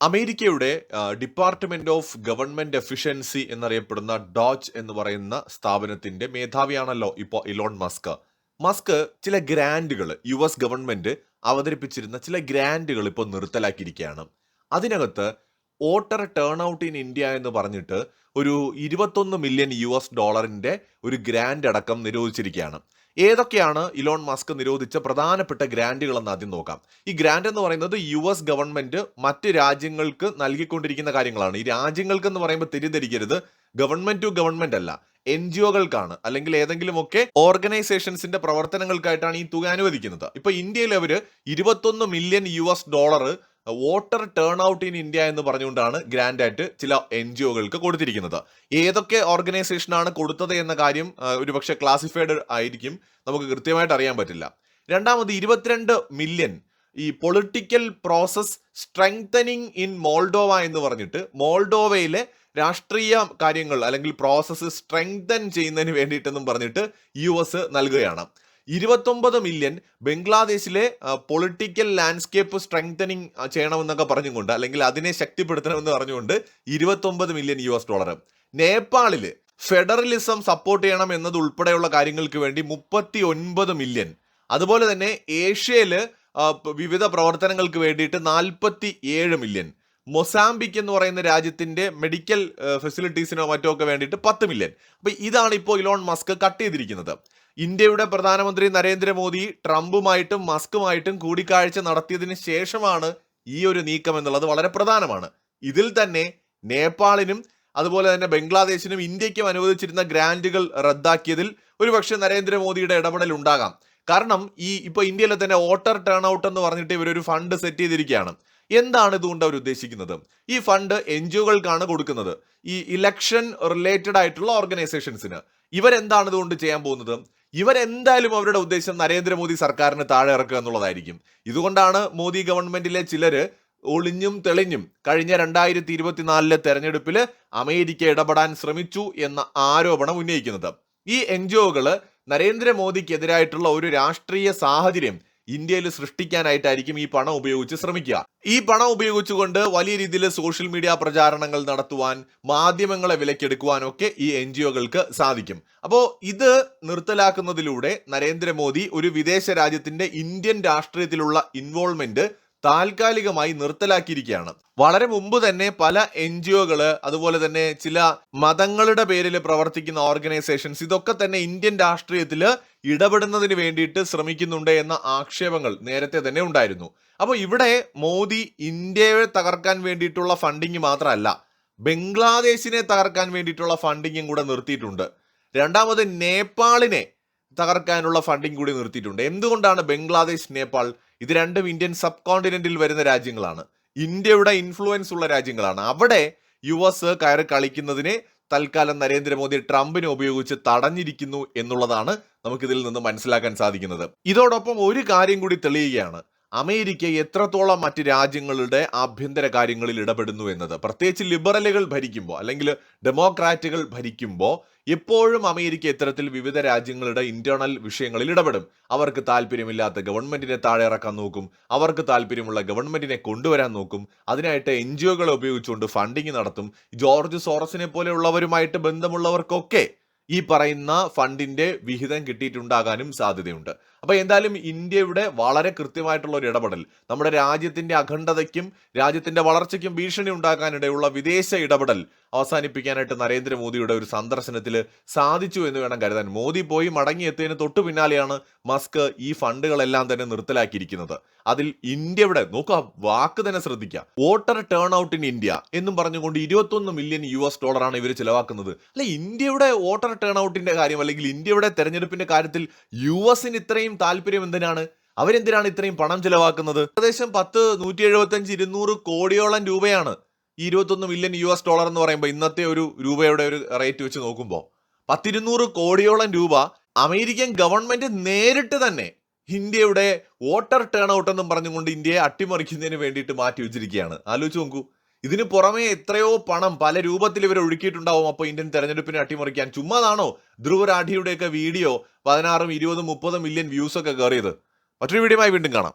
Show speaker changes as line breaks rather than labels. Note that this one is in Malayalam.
അമേരിക്കയുടെ ഡിപ്പാർട്ട്മെന്റ് ഓഫ് ഗവൺമെന്റ് എഫിഷ്യൻസി എന്നറിയപ്പെടുന്ന ഡോച്ച് എന്ന് പറയുന്ന സ്ഥാപനത്തിന്റെ മേധാവിയാണല്ലോ ഇപ്പോൾ ഇലോൺ മസ്ക് മസ്ക് ചില ഗ്രാൻഡുകൾ യു എസ് ഗവൺമെന്റ് അവതരിപ്പിച്ചിരുന്ന ചില ഗ്രാൻഡുകൾ ഇപ്പോൾ നിർത്തലാക്കിയിരിക്കുകയാണ്. അതിനകത്ത് voter turn out in India എന്ന് പറഞ്ഞിട്ട് ഒരു ഇരുപത്തൊന്ന് മില്യൺ യു എസ് ഡോളറിന്റെ ഒരു ഗ്രാൻഡ് അടക്കം നിരോധിച്ചിരിക്കുകയാണ്. ഏതൊക്കെയാണ് ഇലോൺ മാസ്ക് നിരോധിച്ച പ്രധാനപ്പെട്ട ഗ്രാൻഡുകൾ എന്ന് ആദ്യം നോക്കാം. ഈ ഗ്രാൻഡ് എന്ന് പറയുന്നത് യു എസ് ഗവൺമെന്റ് മറ്റ് രാജ്യങ്ങൾക്ക് നൽകിക്കൊണ്ടിരിക്കുന്ന കാര്യങ്ങളാണ്. ഈ രാജ്യങ്ങൾക്ക് എന്ന് പറയുമ്പോൾ തിരിതിരിക്കരുത്. ഗവൺമെന്റ് ടു ഗവൺമെന്റ് അല്ല. എൻ ജി ഒകൾക്കാണ്. അല്ലെങ്കിൽ ഏതെങ്കിലുമൊക്കെ ഓർഗനൈസേഷൻസിന്റെ പ്രവർത്തനങ്ങൾക്കായിട്ടാണ് ഈ തുക അനുവദിക്കുന്നത്. ഇപ്പൊ ഇന്ത്യയിൽ അവർ ഇരുപത്തൊന്ന് million U S dollar voter turn out in India എന്ന് പറഞ്ഞുകൊണ്ടാണ് ഗ്രാൻഡായിട്ട് ചില എൻ ജി ഒകൾക്ക് കൊടുത്തിരിക്കുന്നത്. ഏതൊക്കെ ഓർഗനൈസേഷനാണ് കൊടുത്തത് എന്ന കാര്യം ഒരുപക്ഷെ ക്ലാസിഫൈഡ് ആയിരിക്കും. നമുക്ക് കൃത്യമായിട്ട് അറിയാൻ പറ്റില്ല. രണ്ടാമത് ഇരുപത്തിരണ്ട് മില്യൺ ഈ political process strengthening in Moldova എന്ന് പറഞ്ഞിട്ട് മോൾഡോവയിലെ രാഷ്ട്രീയ കാര്യങ്ങൾ അല്ലെങ്കിൽ പ്രോസസ്സ് സ്ട്രെങ്തൻ ചെയ്യുന്നതിന് വേണ്ടിയിട്ടെന്നും പറഞ്ഞിട്ട് യു എസ് നൽകുകയാണ്. ഇരുപത്തൊമ്പത് മില്യൺ ബംഗ്ലാദേശിലെ പൊളിറ്റിക്കൽ ലാൻഡ്സ്കേപ്പ് സ്ട്രെങ്തനിങ് ചെയ്യണമെന്നൊക്കെ പറഞ്ഞുകൊണ്ട് അല്ലെങ്കിൽ അതിനെ ശക്തിപ്പെടുത്തണമെന്ന് പറഞ്ഞുകൊണ്ട് ഇരുപത്തൊമ്പത് മില്യൺ യു എസ് ഡോളർ നേപ്പാളിൽ ഫെഡറലിസം സപ്പോർട്ട് ചെയ്യണം എന്നതുൾപ്പെടെയുള്ള കാര്യങ്ങൾക്ക് വേണ്ടി മുപ്പത്തി ഒൻപത് മില്യൺ അതുപോലെ തന്നെ ഏഷ്യയിൽ വിവിധ പ്രവർത്തനങ്ങൾക്ക് വേണ്ടിയിട്ട് നാൽപ്പത്തി ഏഴ് മില്യൺ മൊസാംബിക് എന്ന് പറയുന്ന രാജ്യത്തിന്റെ മെഡിക്കൽ ഫെസിലിറ്റീസിനോ മറ്റോ ഒക്കെ വേണ്ടിയിട്ട് പത്ത് മില്യൺ അപ്പൊ ഇതാണ് ഇപ്പോൾ ഇലോൺ മസ്ക് കട്ട് ചെയ്തിരിക്കുന്നത്. ഇന്ത്യയുടെ പ്രധാനമന്ത്രി നരേന്ദ്രമോദി ട്രംപുമായിട്ടും മസ്കുമായിട്ടും കൂടിക്കാഴ്ച നടത്തിയതിന് ശേഷമാണ് ഈ ഒരു നീക്കം എന്നുള്ളത് വളരെ പ്രധാനമാണ്. ഇതിൽ തന്നെ നേപ്പാളിനും അതുപോലെ തന്നെ ബംഗ്ലാദേശിനും ഇന്ത്യക്കും അനുവദിച്ചിരുന്ന ഗ്രാൻഡുകൾ റദ്ദാക്കിയതിൽ ഒരുപക്ഷെ നരേന്ദ്രമോദിയുടെ ഇടപെടൽ ഉണ്ടാകാം. കാരണം ഈ ഇപ്പൊ ഇന്ത്യയിലെ തന്നെ വോട്ടർ ടേൺ ഔട്ട് എന്ന് പറഞ്ഞിട്ട് ഇവരൊരു ഫണ്ട് സെറ്റ് ചെയ്തിരിക്കുകയാണ്. എന്താണ് ഇതുകൊണ്ട് അവർ ഉദ്ദേശിക്കുന്നത്? ഈ ഫണ്ട് എൻ ജി ഒകൾക്കാണ് കൊടുക്കുന്നത്. ഈ ഇലക്ഷൻ റിലേറ്റഡ് ആയിട്ടുള്ള ഓർഗനൈസേഷൻസിന്. ഇവരെന്താണ് ഇതുകൊണ്ട് ചെയ്യാൻ പോകുന്നത്? ഇവരെന്തായാലും അവരുടെ ഉദ്ദേശം നരേന്ദ്രമോദി സർക്കാരിന് താഴെ ഇറക്കുക എന്നുള്ളതായിരിക്കും. ഇതുകൊണ്ടാണ് മോദി ഗവൺമെന്റിലെ ചിലര് ഒളിഞ്ഞും തെളിഞ്ഞും കഴിഞ്ഞ രണ്ടായിരത്തി ഇരുപത്തിനാലിലെ തെരഞ്ഞെടുപ്പിൽ അമേരിക്ക ഇടപെടാൻ ശ്രമിച്ചു എന്ന ആരോപണം ഉന്നയിക്കുന്നത്. ഈ എൻ ജി ഒകൾ നരേന്ദ്രമോദിക്കെതിരായിട്ടുള്ള ഒരു രാഷ്ട്രീയ സാഹചര്യം ഇന്ത്യയിൽ സൃഷ്ടിക്കാനായിട്ടായിരിക്കും ഈ പണം ഉപയോഗിച്ച് ശ്രമിക്കുക. ഈ പണം ഉപയോഗിച്ചുകൊണ്ട് വലിയ രീതിയിൽ സോഷ്യൽ മീഡിയ പ്രചാരണങ്ങൾ നടത്തുവാൻ മാധ്യമങ്ങളെ വിലക്കെടുക്കുവാനൊക്കെ ഈ എൻ ജി ഒകൾക്ക് സാധിക്കും. അപ്പോൾ ഇത് നിർത്തലാക്കുന്നതിലൂടെ നരേന്ദ്രമോദി ഒരു വിദേശ രാജ്യത്തിന്റെ ഇന്ത്യൻ രാഷ്ട്രീയത്തിലുള്ള ഇൻവോൾവ്മെന്റ് താൽക്കാലികമായി നിർത്തലാക്കിയിരിക്കുകയാണ്. വളരെ മുമ്പ് തന്നെ പല എൻ ജി ഒകൾ അതുപോലെ തന്നെ ചില മതങ്ങളുടെ പേരിൽ പ്രവർത്തിക്കുന്ന ഓർഗനൈസേഷൻസ് ഇതൊക്കെ തന്നെ ഇന്ത്യൻ രാഷ്ട്രീയത്തിൽ ഇടപെടുന്നതിന് വേണ്ടിയിട്ട് ശ്രമിക്കുന്നുണ്ട് എന്ന ആക്ഷേപങ്ങൾ നേരത്തെ തന്നെ ഉണ്ടായിരുന്നു. അപ്പോൾ ഇവിടെ മോദി ഇന്ത്യയെ തകർക്കാൻ വേണ്ടിയിട്ടുള്ള ഫണ്ടിങ് മാത്രമല്ല ബംഗ്ലാദേശിനെ തകർക്കാൻ വേണ്ടിയിട്ടുള്ള ഫണ്ടിങ്ങും കൂടെ നിർത്തിയിട്ടുണ്ട്. രണ്ടാമത് നേപ്പാളിനെ തകർക്കാനുള്ള ഫണ്ടിങ് കൂടി നിർത്തിയിട്ടുണ്ട്. എന്തുകൊണ്ടാണ് ബംഗ്ലാദേശ് നേപ്പാൾ? ഇത് രണ്ടും ഇന്ത്യൻ സബ് കോണ്ടിനെന്റിൽ വരുന്ന രാജ്യങ്ങളാണ്. ഇന്ത്യയുടെ ഇൻഫ്ലുവൻസ് ഉള്ള രാജ്യങ്ങളാണ്. അവിടെ യു എസ് കയറി കളിക്കുന്നതിനെ തൽക്കാലം നരേന്ദ്രമോദി ട്രംപിനെ ഉപയോഗിച്ച് തടഞ്ഞിരിക്കുന്നു എന്നുള്ളതാണ് നമുക്കിതിൽ നിന്ന് മനസ്സിലാക്കാൻ സാധിക്കുന്നത്. ഇതോടൊപ്പം ഒരു കാര്യം കൂടി തെളിയുകയാണ്. അമേരിക്ക എത്രത്തോളം മറ്റ് രാജ്യങ്ങളുടെ ആഭ്യന്തര കാര്യങ്ങളിൽ ഇടപെടുന്നു എന്നത്. പ്രത്യേകിച്ച് ലിബറലുകൾ ഭരിക്കുമ്പോൾ അല്ലെങ്കിൽ ഡെമോക്രാറ്റുകൾ ഭരിക്കുമ്പോൾ എപ്പോഴും അമേരിക്ക ഇത്തരത്തിൽ വിവിധ രാജ്യങ്ങളുടെ ഇന്റേണൽ വിഷയങ്ങളിൽ ഇടപെടും. അവർക്ക് താല്പര്യമില്ലാത്ത ഗവൺമെന്റിനെ താഴെ ഇറക്കാൻ നോക്കും. അവർക്ക് താല്പര്യമുള്ള ഗവൺമെന്റിനെ കൊണ്ടുവരാൻ നോക്കും. അതിനായിട്ട് എൻ ജി ഒകളെ ഉപയോഗിച്ചുകൊണ്ട് ഫണ്ടിങ് നടത്തും. ജോർജ് സോറസിനെ പോലെയുള്ളവരുമായിട്ട് ബന്ധമുള്ളവർക്കൊക്കെ ഈ പറയുന്ന ഫണ്ടിന്റെ വിഹിതം കിട്ടിയിട്ടുണ്ടാകാനും സാധ്യതയുണ്ട്. അപ്പൊ എന്തായാലും ഇന്ത്യയുടെ വളരെ കൃത്യമായിട്ടുള്ള ഒരു ഇടപെടൽ നമ്മുടെ രാജ്യത്തിന്റെ അഖണ്ഡതയ്ക്കും രാജ്യത്തിന്റെ വളർച്ചയ്ക്കും ഭീഷണി ഉണ്ടാക്കാനിടയുള്ള വിദേശ ഇടപെടൽ അവസാനിപ്പിക്കാനായിട്ട് നരേന്ദ്രമോദിയുടെ ഒരു സന്ദർശനത്തിൽ സാധിച്ചു എന്ന് വേണം കരുതാൻ. മോദി പോയി മടങ്ങിയെത്തിയതിന് തൊട്ടു പിന്നാലെയാണ് മസ്ക് ഈ ഫണ്ടുകളെല്ലാം തന്നെ നിർത്തലാക്കിയിരിക്കുന്നത്. അതിൽ ഇന്ത്യയുടെ നോക്കുക വാക്ക് തന്നെ ശ്രദ്ധിക്കുക. Voter turn out in India എന്നും പറഞ്ഞുകൊണ്ട് ഇരുപത്തൊന്ന് മില്യൺ യു എസ് ഡോളറാണ് ഇവർ ചിലവാക്കുന്നത്. അല്ലെ ഇന്ത്യയുടെ വോട്ടർ ടേൺ ഔട്ടിന്റെ കാര്യം അല്ലെങ്കിൽ ഇന്ത്യയുടെ തെരഞ്ഞെടുപ്പിന്റെ കാര്യത്തിൽ യു എസിന് ഇത്രയും താല്പര്യം എന്തിനാണ്? അവരെന്തിനാണ് ഇത്രയും പണം ചിലവാക്കുന്നത്? ഏകദേശം പത്ത് നൂറ്റി എഴുപത്തി അഞ്ച് ഇരുന്നൂറ് കോടിയോളം രൂപയാണ് ഈ ഇരുപത്തൊന്ന് മില്യൺ യു എസ് ഡോളർ എന്ന് പറയുമ്പോൾ ഇന്നത്തെ ഒരു രൂപയുടെ ഒരു റേറ്റ് വെച്ച് നോക്കുമ്പോൾ പത്തിരുന്നൂറ് കോടിയോളം രൂപ അമേരിക്കൻ ഗവൺമെന്റ് നേരിട്ട് തന്നെ ഇന്ത്യയുടെ വോട്ടർ ടേൺ ഔട്ട് എന്നും പറഞ്ഞുകൊണ്ട് ഇന്ത്യയെ അട്ടിമറിക്കുന്നതിന് വേണ്ടിയിട്ട് മാറ്റി വെച്ചിരിക്കുകയാണ്. ആലോചിച്ച് നോക്കൂ. ഇതിന് പുറമെ എത്രയോ പണം പല രൂപത്തിൽ ഇവർ ഒഴുക്കിയിട്ടുണ്ടാവും. അപ്പോൾ ഇന്ത്യൻ തെരഞ്ഞെടുപ്പിനെ അട്ടിമറിക്കാൻ. ചുമ്മാതാണോ ധ്രുവ രാഠിയുടെയൊക്കെ വീഡിയോ പതിനാറും ഇരുപതും മുപ്പതും മില്യൺ വ്യൂസൊക്കെ കയറിയത്? മറ്റൊരു വീഡിയോയുമായി വീണ്ടും കാണാം.